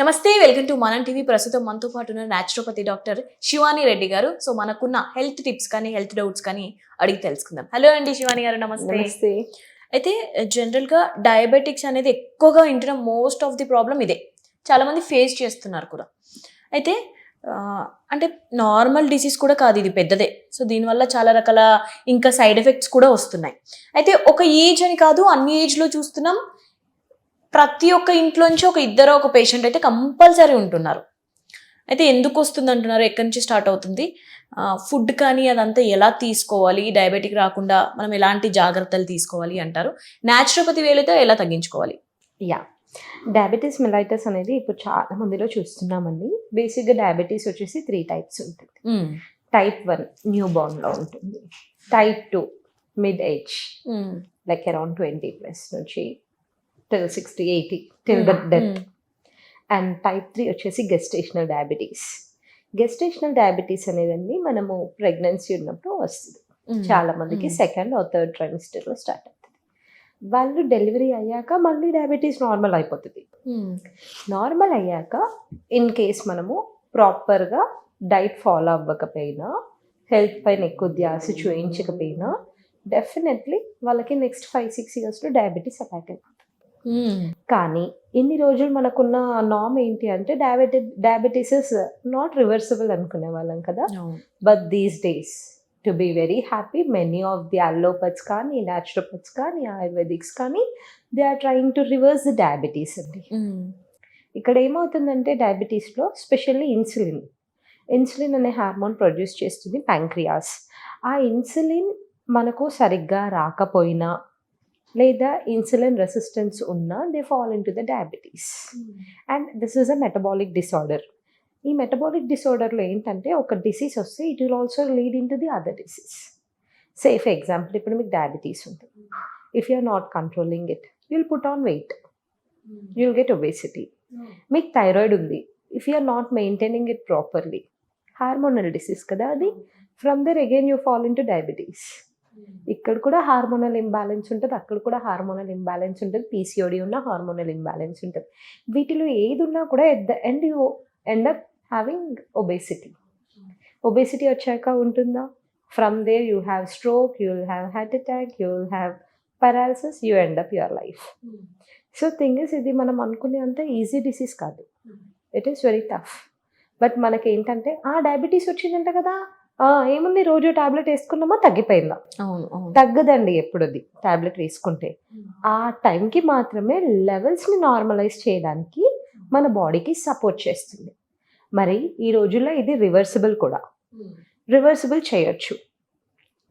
నమస్తే welcome to మనం TV. ప్రస్తుతం మనతో పాటు ఉన్న న్యాచురోపతి డాక్టర్ శివాని రెడ్డి గారు. సో మనకున్న హెల్త్ టిప్స్ కానీ హెల్త్ డౌట్స్ కానీ అడిగి తెలుసుకుందాం. హలో అండి శివాని గారు నమస్తే. నమస్తే. అయితే జనరల్గా డయాబెటిక్స్ అనేది ఎక్కువగా ఇంటున్న మోస్ట్ ఆఫ్ ది ప్రాబ్లం ఇదే. చాలా మంది ఫేస్ చేస్తున్నారు కూడా. అయితే అంటే నార్మల్ డిసీజ్ కూడా కాదు ఇది పెద్దదే. సో దీనివల్ల చాలా రకాల ఇంకా సైడ్ ఎఫెక్ట్స్ కూడా వస్తున్నాయి. అయితే ఒక ఏజ్ అని కాదు అన్ని ఏజ్లో చూస్తున్నాం. ప్రతి ఒక్క ఇంట్లోంచి ఒక ఇద్దరు ఒక పేషెంట్ అయితే కంపల్సరీ ఉంటున్నారు. అయితే ఎందుకు వస్తుంది అంటున్నారు ఎక్కడి నుంచి స్టార్ట్ అవుతుంది? ఫుడ్ కానీ అదంతా ఎలా తీసుకోవాలి? డయాబెటిక్ రాకుండా మనం ఎలాంటి జాగ్రత్తలు తీసుకోవాలి అంటారు? న్యాచురోపతి వేలతో ఎలా తగ్గించుకోవాలి? యా డయాబెటీస్ మెలైటస్ అనేది ఇప్పుడు చాలా మందిలో చూస్తున్నామండి. బేసిక్గా డయాబెటీస్ వచ్చేసి త్రీ టైప్స్ ఉంటుంది. టైప్ వన్ న్యూ లో ఉంటుంది. Type two mid age like around twenty plus నుంచి. Till sixty eighty till the death and type three వచ్చేసి గెస్టేషనల్ డయాబెటీస్ గెస్టేషనల్ డయాబెటీస్ అనేదండి మనము ప్రెగ్నెన్సీ ఉన్నప్పుడు వస్తుంది. చాలా మందికి. సెకండ్ ఆర్ థర్డ్ ట్రైమిస్టర్లో స్టార్ట్ అవుతుంది. వాళ్ళు డెలివరీ అయ్యాక మళ్ళీ డయాబెటీస్ నార్మల్ అయిపోతుంది. నార్మల్ అయ్యాక ఇన్ కేస్ మనము ప్రాపర్గా డైట్ ఫాలో అవ్వకపోయినా హెల్త్ పైన ఎక్కువ ధ్యాస చూయించకపోయినా డెఫినెట్లీ వాళ్ళకి నెక్స్ట్ ఫైవ్ సిక్స్ ఇయర్స్లో డయాబెటీస్ అటాక్ అయిపోతుంది. కానీ ఇన్ని రోజులు మనకున్న నామ్ ఏంటి అంటే డయాబెటీ డయాబెటీస్ నాట్ రివర్సిబుల్ అనుకునే వాళ్ళం కదా. But these days to be very happy many of the allopaths కానీ న్యాచురోపత్స్ కానీ ఆయుర్వేదిక్స్ కానీ they are trying to reverse the diabetes అండి. ఇక్కడ ఏమవుతుందంటే డయాబెటీస్లో స్పెషల్లీ ఇన్సులిన్ ఇన్సులిన్ అనే హార్మోన్ ప్రొడ్యూస్ చేస్తుంది ప్యాంక్రియాస్ ఆ ఇన్సులిన్ మనకు సరిగ్గా రాకపోయినా లేదా ఇన్సులిన్ రెసిస్టెన్స్ ఉన్నా they fall in to the diabetes and this is a metabolic disorder ఈ మెటబాలిక్ డిసార్డర్లో ఏంటంటే ఒక డిసీజ్ వస్తే it will also lead into the other disease say for example ఇప్పుడు మీకు డయాబెటీస్ ఉంటుంది. If you are not controlling it you'll put on weight you'll get obesity మీకు thyroid ఉంది. If you are not maintaining it properly hormonal disease కదా అది? From there again you fall into diabetes ఇక్కడ కూడా hormonal imbalance ఉంటుంది అక్కడ కూడా hormonal imbalance ఉంటుంది పీసీఓడి ఉన్న హార్మోనల్ ఇంబ్యాలెన్స్ ఉంటుంది. వీటిలో ఏది ఉన్నా కూడా at the end you end up having obesity obesity వచ్చాక ఉంటుందా? From there you have stroke you will have heart attack you will have paralysis you end up your life so thing is ఇది మనం అనుకునేంత easy disease కాదు. It is very tough but మనకి ఏంటంటే ఆ diabetes వచ్చిందంట కదా? ఏముంది? రోజు టాబ్లెట్ వేసుకున్నామా? తగ్గిపోయిందా? అవును తగ్గదండి ఎప్పుడు అది టాబ్లెట్ వేసుకుంటే. ఆ టైంకి మాత్రమే లెవెల్స్ని నార్మలైజ్ చేయడానికి మన బాడీకి సపోర్ట్ చేస్తుంది. మరి ఈ రోజుల్లో ఇది రివర్సిబుల్ కూడా. రివర్సిబుల్ చేయొచ్చు.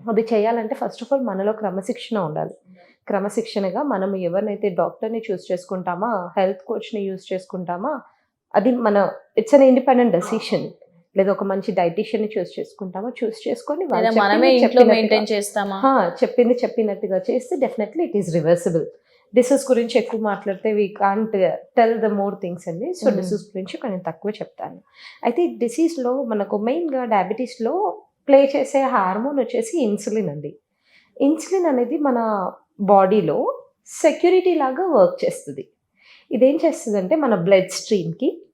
అది చేయాలంటే ఫస్ట్ ఆఫ్ ఆల్ మనలో క్రమశిక్షణ ఉండాలి. క్రమశిక్షణగా మనం ఎవరినైతే డాక్టర్ని చూస్ చేసుకుంటామా హెల్త్ కోచ్ని యూస్ చేసుకుంటామా అది మన ఇట్స్ అన్ ఇండిపెండెంట్ డెసిషన్ లేదా ఒక మంచి డైటీషియన్ని చూస్ చేసుకుంటామా చూస్ చేసుకొని మనమే చెప్పింది ఇంట్లో చెప్పినట్టుగా- మెయింటైన్ చేస్తామా? చెప్పింది చెప్పినట్టుగా చేస్తే definitely it is reversible disease గురించి ఎక్కువ మాట్లాడితే we can't tell the more things అండి. So Mm. డిసీజ్ గురించి కొంచెం తక్కువ చెప్తాను. అయితే డిసీజ్లో మనకు మెయిన్గా డయాబెటీస్లో ప్లే చేసే హార్మోన్ వచ్చేసి ఇన్సులిన్ అండి. ఇన్సులిన్ అనేది మన బాడీలో సెక్యూరిటీ లాగా వర్క్ చేస్తుంది. ఇదేం చేస్తుంది అంటే మన బ్లడ్ స్ట్రీమ్కి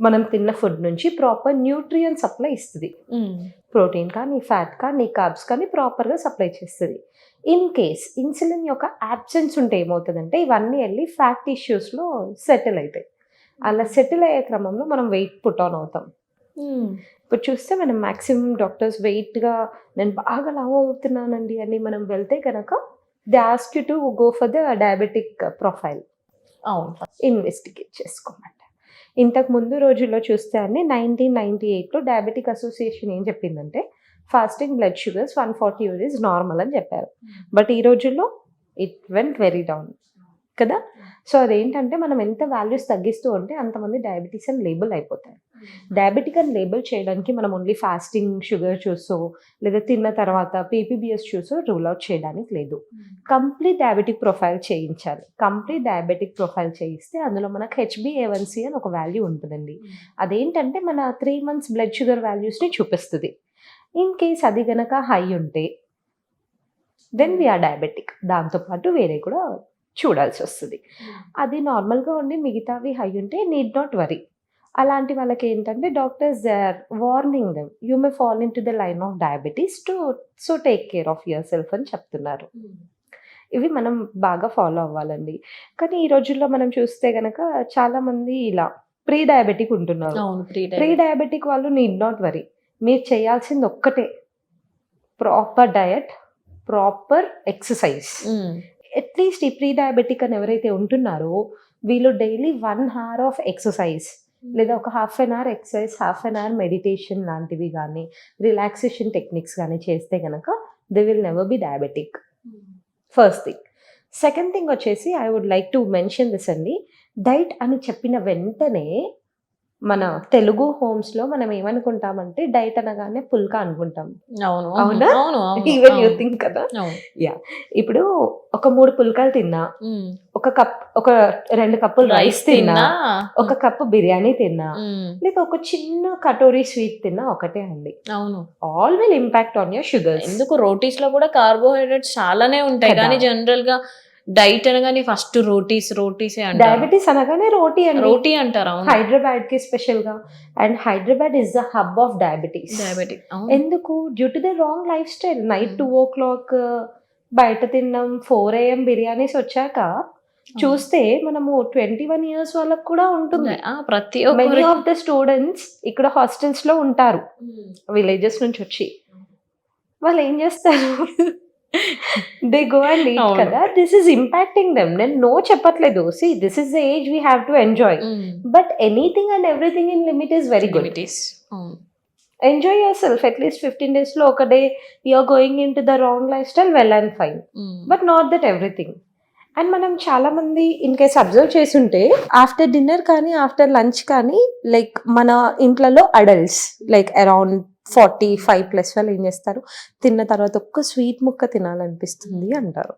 మనం తిన్న ఫుడ్ నుంచి ప్రాపర్ న్యూట్రియన్ సప్లై ఇస్తుంది. ప్రోటీన్ కానీ ఫ్యాట్ కానీ కార్బ్స్ కానీ ప్రాపర్గా సప్లై చేస్తుంది. ఇన్ కేస్ ఇన్సులిన్ యొక్క యాబ్సెన్స్ ఉంటే ఏమవుతుందంటే ఇవన్నీ వెళ్ళి ఫ్యాట్ టిష్యూస్లో సెటిల్ అవుతాయి అలా సెటిల్ అయ్యే క్రమంలో మనం వెయిట్ పుట్ ఆన్ అవుతాం. ఇప్పుడు చూస్తే మనం మ్యాక్సిమం డాక్టర్స్ వెయిట్గా నేను బాగా లావ్ అవుతున్నానండి అని మనం వెళ్తే కనుక they ask you to go for the diabetic profile అవును. ఇన్వెస్టిగేట్ చేసుకోమంట ఇంతకు ముందు రోజుల్లో చూస్తే అన్ని నైన్టీన్ నైన్టీ ఎయిట్లో డయాబెటిక్ అసోసియేషన్ ఏం చెప్పిందంటే fasting blood sugars one forty Yuri's normal అని చెప్పారు. బట్ ఈ రోజుల్లో ఇట్ వెంట్ వెరీ డౌన్ కదా? సో అదేంటంటే మనం ఎంత వాల్యూస్ తగ్గిస్తూ ఉంటే అంతమంది డయాబెటీస్ అని లేబుల్ అయిపోతారు. డయాబెటిక్ అని లేబుల్ చేయడానికి మనం ఓన్లీ ఫాస్టింగ్ షుగర్ చూసో లేదా తిన్న తర్వాత పీపీబిఎస్ చూసో రూల్ అవుట్ చేయడానికి లేదు. కంప్లీట్ డయాబెటిక్ ప్రొఫైల్ చేయించాలి. కంప్లీట్ డయాబెటిక్ ప్రొఫైల్ చేయిస్తే అందులో మనకు హెచ్బిఏవన్సీ అని ఒక వాల్యూ ఉంటుందండి. అదేంటంటే మన త్రీ మంత్స్ బ్లడ్ షుగర్ వాల్యూస్ని చూపిస్తుంది. ఇన్ కేస్ అది గనక హై ఉంటే దెన్ వీఆర్ డయాబెటిక్. దాంతోపాటు వేరే కూడా చూడాల్సి వస్తుంది అది నార్మల్గా ఉండి మిగతావి హై ఉంటే నీడ్ నాట్ వరీ. అలాంటి వాళ్ళకి ఏంటంటే doctors they are warning them you may fall into the line of diabetes to so take care of yourself అని చెప్తున్నారు. ఇవి మనం బాగా ఫాలో అవ్వాలండి. కానీ ఈ రోజుల్లో మనం చూస్తే గనక చాలా మంది ఇలా ప్రీ డయాబెటిక్ ఉంటున్నారు. ప్రీ ప్రీ డయాబెటిక్ వాళ్ళు నీడ్ నాట్ వరీ. మీరు చేయాల్సింది ఒక్కటే. Proper diet proper exercise. At least ఈ ప్రీ డయాబెటిక్ అని ఎవరైతే ఉంటున్నారో వీళ్ళు daily one hour of exercise లేదా ఒక half an hour exercise half an hour meditation లాంటివి కానీ రిలాక్సేషన్ టెక్నిక్స్ కానీ చేస్తే కనుక they will never be diabetic. First thing. Second thing వచ్చేసి I would like to mention this అండి డైట్ అని చెప్పిన వెంటనే మన తెలుగు హోమ్స్లో మనం ఏమనుకుంటామంటే డైట్ అనగానే పుల్కా అనుకుంటాం అవును అవునా? Even you. థింక్ కదా అవును. ఇప్పుడు ఒక మూడు పుల్కాలు తిన్నా. ఒక కప్ ఒక రెండు కప్పులు రైస్ తిన్నా ఒక కప్పు బిర్యానీ తిన్నా. లేదా ఒక చిన్న కటోరీ స్వీట్ తిన్నా ఒకటే అండి అవును all will impact on your sugars ఎందుకు రోటీస్లో కూడా కార్బోహైడ్రేట్స్ చాలానే ఉంటాయి. కానీ జనరల్గా డైట్ అనగానే ఫస్ట్ రోటీస్ రోటీసే డయాబెటీస్ అనగానే రోటీ అండి. రోటీ అంటారు హైదరాబాద్కి స్పెషల్గా and Hyderabad is the hub of diabetes. Diabetic అవును. ఎందుకు? Due to the wrong lifestyle. Night. Two o'clock బయట తిన్నాం ఫోర్ ఏఎం బిర్యానీస్ వచ్చాక చూస్తే మనము ట్వంటీ వన్ ఇయర్స్ వాళ్ళకి కూడా ఉంటుంది. ప్రతి మెనీ ఆఫ్ ద స్టూడెంట్స్ ఇక్కడ హాస్టల్స్లో ఉంటారు. విలేజెస్ నుంచి వచ్చి. వాళ్ళు ఏం చేస్తారు? They go and eat. కదా? దిస్ ఇస్ ఇంపాక్టింగ్ దెమ్ నేను నో చెప్పట్లేదు. See this is the age we have to enjoy but anything and everything in limit is very good Diabetes. అవును. Enjoy yourself at least fifteen డేస్లో ఒక day you're going into the wrong lifestyle well and fine. But not that everything and మనం చాలా మంది in case observe చేస్తుంటే after dinner కానీ after lunch కానీ like మన ఇంట్లలో adults like around forty five plus వాళ్ళు ఏం చేస్తారు? తిన్న తర్వాత ఒక్క స్వీట్ ముక్క తినాలనిపిస్తుంది అంటారు.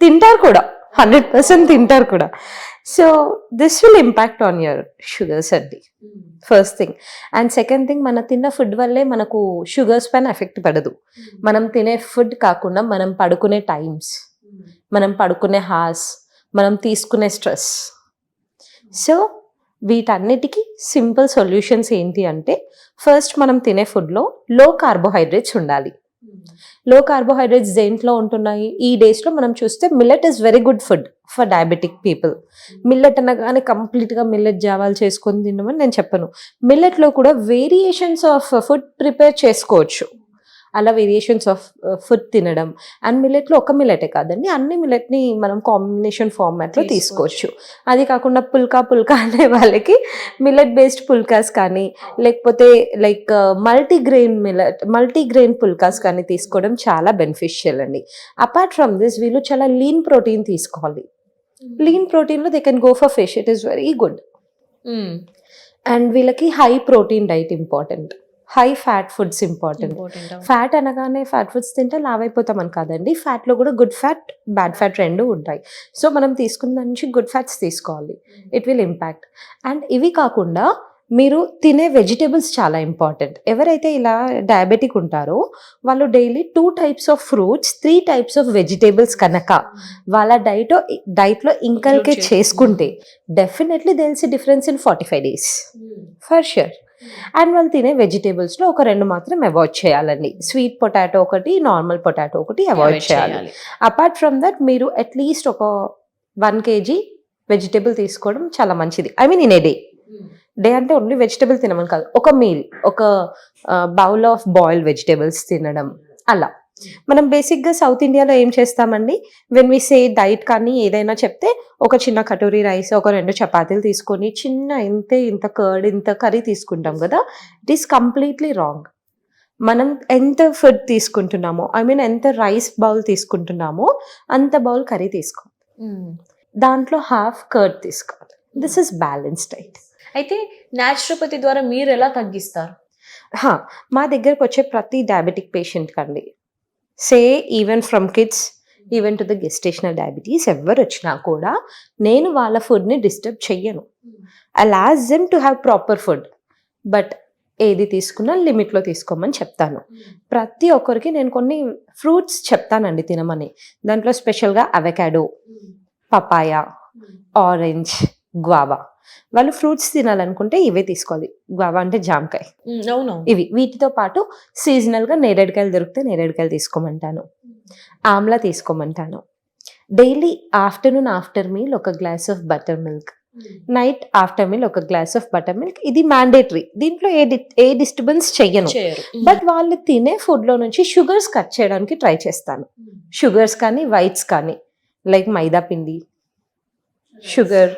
తింటారు కూడా. హండ్రెడ్ పర్సెంట్ తింటారు కూడా. So this will impact on your sugars అండి first thing and second thing మన తిన్న ఫుడ్ వల్లే మనకు షుగర్స్ పైన ఎఫెక్ట్ పడదు. మనం తినే ఫుడ్ కాకుండా మనం పడుకునే టైమ్స్ మనం పడుకునే హార్స్ మనం తీసుకునే స్ట్రెస్ సో వీటన్నిటికీ సింపుల్ సొల్యూషన్స్ ఏంటి అంటే ఫస్ట్ మనం తినే ఫుడ్లో లో కార్బోహైడ్రేట్స్ ఉండాలి. లో కార్బోహైడ్రేట్స్ దేంట్లో ఉంటున్నాయి? ఈ డేస్లో మనం చూస్తే millet is very good food for diabetic people millet అనగానే కంప్లీట్గా మిల్లెట్ జావాలు చేసుకొని తినమని నేను చెప్పను. మిల్లెట్లో కూడా వేరియేషన్స్ ఆఫ్ ఫుడ్ ప్రిపేర్ చేసుకోవచ్చు. అలా వేరియేషన్స్ ఆఫ్ ఫుడ్ తినడం. అండ్ మిల్లెట్లో ఒక మిల్లెటే కాదండి అన్ని మిల్లెట్ని మనం కాంబినేషన్ ఫార్మాట్లో తీసుకోవచ్చు. తీసుకోవచ్చు. అది కాకుండా పుల్కా పుల్కా అనే వాళ్ళకి మిల్లెట్ బేస్డ్ పుల్కాస్ కానీ లేకపోతే like multi grain millet multi grain phulkas కానీ తీసుకోవడం చాలా బెనిఫిషియల్ అండి. అపార్ట్ ఫ్రమ్ దిస్ వీళ్ళు చాలా లీన్ ప్రోటీన్ తీసుకోవాలి. Lean ప్రోటీన్లో they can go for fish it is very good. And వీళ్ళకి high protein diet important high fat foods important. Fat అనగానే fat foods తింటే లావ్ అయిపోతామని కాదండి. ఫ్యాట్లో కూడా గుడ్ ఫ్యాట్ బ్యాడ్ ఫ్యాట్ రెండు ఉంటాయి. సో మనం తీసుకున్న దాని నుంచి గుడ్ ఫ్యాట్స్ తీసుకోవాలి. It will impact. అండ్ ఇవి కాకుండా మీరు తినే వెజిటేబుల్స్ చాలా ఇంపార్టెంట్. ఎవరైతే ఇలా డయాబెటిక్ ఉంటారో వాళ్ళు daily two types of fruits three types of vegetables కనుక వాళ్ళ డైట్ డైట్లో ఇంకల్కే చేసుకుంటే డెఫినెట్లీ తెలిసి difference in forty five days. For sure and వాళ్ళు తినే వెజిటేబుల్స్లో ఒక రెండు మాత్రం అవాయిడ్ చేయాలండి. స్వీట్ పొటాటో ఒకటి నార్మల్ పొటాటో ఒకటి అవాయిడ్ చేయాలి. అపార్ట్ ఫ్రమ్ దట్ మీరు అట్లీస్ట్ ఒక వన్ కేజీ వెజిటేబుల్ తీసుకోవడం చాలా మంచిది. I mean in a day day అంటే ఓన్లీ వెజిటేబుల్ తినమని కాదు. ఒక మీల్ ఒక బౌల్ ఆఫ్ బాయిల్డ్ వెజిటేబుల్స్ తినడం. అలా. మనం బేసిక్గా సౌత్ ఇండియాలో ఏం చేస్తామండి? వెన్ వి సే డైట్ కానీ ఏదైనా చెప్తే ఒక చిన్న కటోరీ రైస్ ఒక రెండు చపాతీలు తీసుకొని చిన్న ఇంతే ఇంత కర్డ్ ఇంత కర్రీ తీసుకుంటాం కదా? ఇట్ ఈస్ కంప్లీట్లీ రాంగ్ మనం ఎంత ఫుడ్ తీసుకుంటున్నామో ఐ మీన్ ఎంత రైస్ బౌల్ తీసుకుంటున్నామో అంత బౌల్ కర్రీ తీసుకోవాలి. ఉమ్. దాంట్లో హాఫ్ కర్డ్ తీసుకోవాలి. దిస్ ఇస్ బ్యాలెన్స్డ్ డైట్ అయితే న్యాచురోపతి ద్వారా మీరు ఎలా తగ్గిస్తారు? హా, మా దగ్గరకు వచ్చే ప్రతి డయాబెటిక్ పేషెంట్ కండి. Say even from kids even to the gestational diabetes ఎవరు వచ్చినా కూడా నేను వాళ్ళ ఫుడ్ని డిస్టర్బ్ చెయ్యను. I allow them to have proper food but ఏది తీసుకున్నా లిమిట్లో తీసుకోమని చెప్తాను. ప్రతి ఒక్కరికి నేను కొన్ని ఫ్రూట్స్ చెప్తానండి తినమని. దాంట్లో స్పెషల్గా అవకాడో పపాయ ఆరెంజ్ గ్వావా వాళ్ళు ఫ్రూట్స్ తినాలనుకుంటే ఇవే తీసుకోవాలి. గ్వావా అంటే జామకాయ. అవును ఇవి వీటితో పాటు సీజనల్గా నేరేడుకాయలు దొరికితే నేరేడుకాయలు తీసుకోమంటాను. ఆమ్లా తీసుకోమంటాను. డైలీ ఆఫ్టర్నూన్ ఆఫ్టర్ మీల్ ఒక glass of buttermilk. Night after meal ఒక గ్లాస్ ఆఫ్ బటర్ మిల్క్. ఇది మ్యాండేటరీ దీంట్లో ఏ ఏ డిస్టర్బెన్స్ చెయ్యను బట్ వాళ్ళు తినే ఫుడ్లో నుంచి షుగర్స్ కట్ చేయడానికి ట్రై చేస్తాను. షుగర్స్ కానీ వైట్స్ కానీ లైక్ మైదా పిండి షుగర్.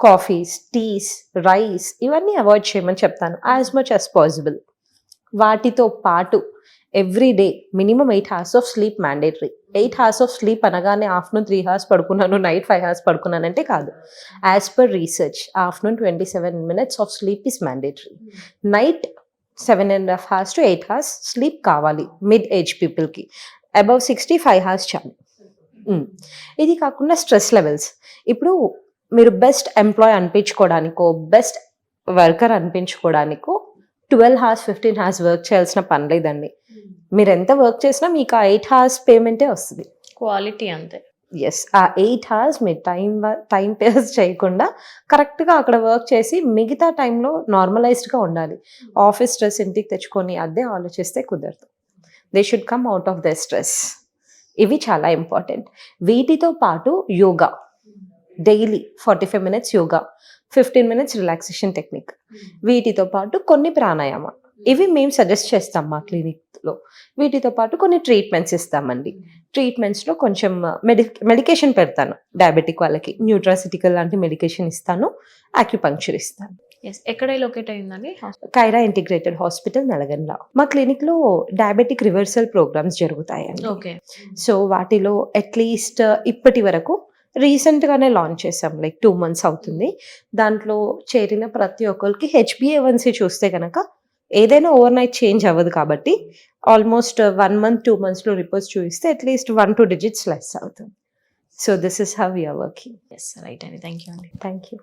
కాఫీస్ టీస్ రైస్ ఇవన్నీ అవాయిడ్ చేయమని చెప్తాను యాజ్ మచ్ యాజ్ పాసిబుల్ వాటితో పాటు every day minimum eight hours of sleep mandatory eight hours of sleep అనగానే ఆఫ్టర్నూన్ త్రీ అవర్స్ పడుకున్నాను నైట్ ఫైవ్ అవర్స్ పడుకున్నానంటే కాదు. As per research afternoon twenty seven minutes of sleep is mandatory night seven and half hours to eight hours sleep కావాలి mid age పీపుల్కి above sixty five hours చాలు. ఇది కాకుండా stress levels ఇప్పుడు మీరు best employee అనిపించుకోవడానికో best worker అనిపించుకోవడానికో twelve hours fifteen hours work చేయాల్సిన పని లేదండి. మీరు ఎంత వర్క్ చేసినా మీకు ఆ ఎయిట్ హార్స్ పేమెంటే వస్తుంది. క్వాలిటీ అంతే. ఎస్ ఆ ఎయిట్ అవర్స్ మీరు టైం టైం పేస్ చేయకుండా కరెక్ట్గా అక్కడ వర్క్ చేసి మిగతా టైంలో నార్మలైజ్డ్గా ఉండాలి. ఆఫీస్ స్ట్రెస్ ఇంటికి తెచ్చుకొని అదే ఆలోచిస్తే కుదరదు. They should come out of the stress ఇవి చాలా ఇంపార్టెంట్ వీటితో పాటు yoga. Daily forty five minutes yoga fifteen minutes relaxation technique. వీటితో పాటు కొన్ని ప్రాణాయామ. ఇవి మేము సజెస్ట్ చేస్తాం మా క్లినిక్లో. వీటితో పాటు కొన్ని ట్రీట్మెంట్స్ ఇస్తామండి. ట్రీట్మెంట్స్లో కొంచెం మెడి మెడికేషన్ పెడతాను. డయాబెటిక్ వాళ్ళకి న్యూట్రాసిటికల్ లాంటి మెడికేషన్ ఇస్తాను. ఆక్యుపంక్చర్ ఇస్తాను. ఎస్ ఎక్కడ లొకేట్ అయిందండి? Kaira integrated hospital Nallagandla. మా క్లినిక్లో డయాబెటిక్ రివర్సల్ ప్రోగ్రామ్స్ జరుగుతాయండి. ఓకే సో వాటిలో అట్లీస్ట్ ఇప్పటి వరకు రీసెంట్గానే లాంచ్ చేసాం లైక్ టూ మంత్స్ అవుతుంది. దాంట్లో చేరిన ప్రతి ఒక్కరికి హెచ్బిఏవన్సీ చూస్తే కనుక ఏదైనా ఓవర్ నైట్ చేంజ్ అవ్వదు కాబట్టి ఆల్మోస్ట్ వన్ మంత్ టూ మంత్స్లో రిపోర్ట్స్ చూపిస్తే at least one two digits less అవుతుంది. So this is how you're working. Yes right అండి థ్యాంక్ యూ అండి థ్యాంక్ యూ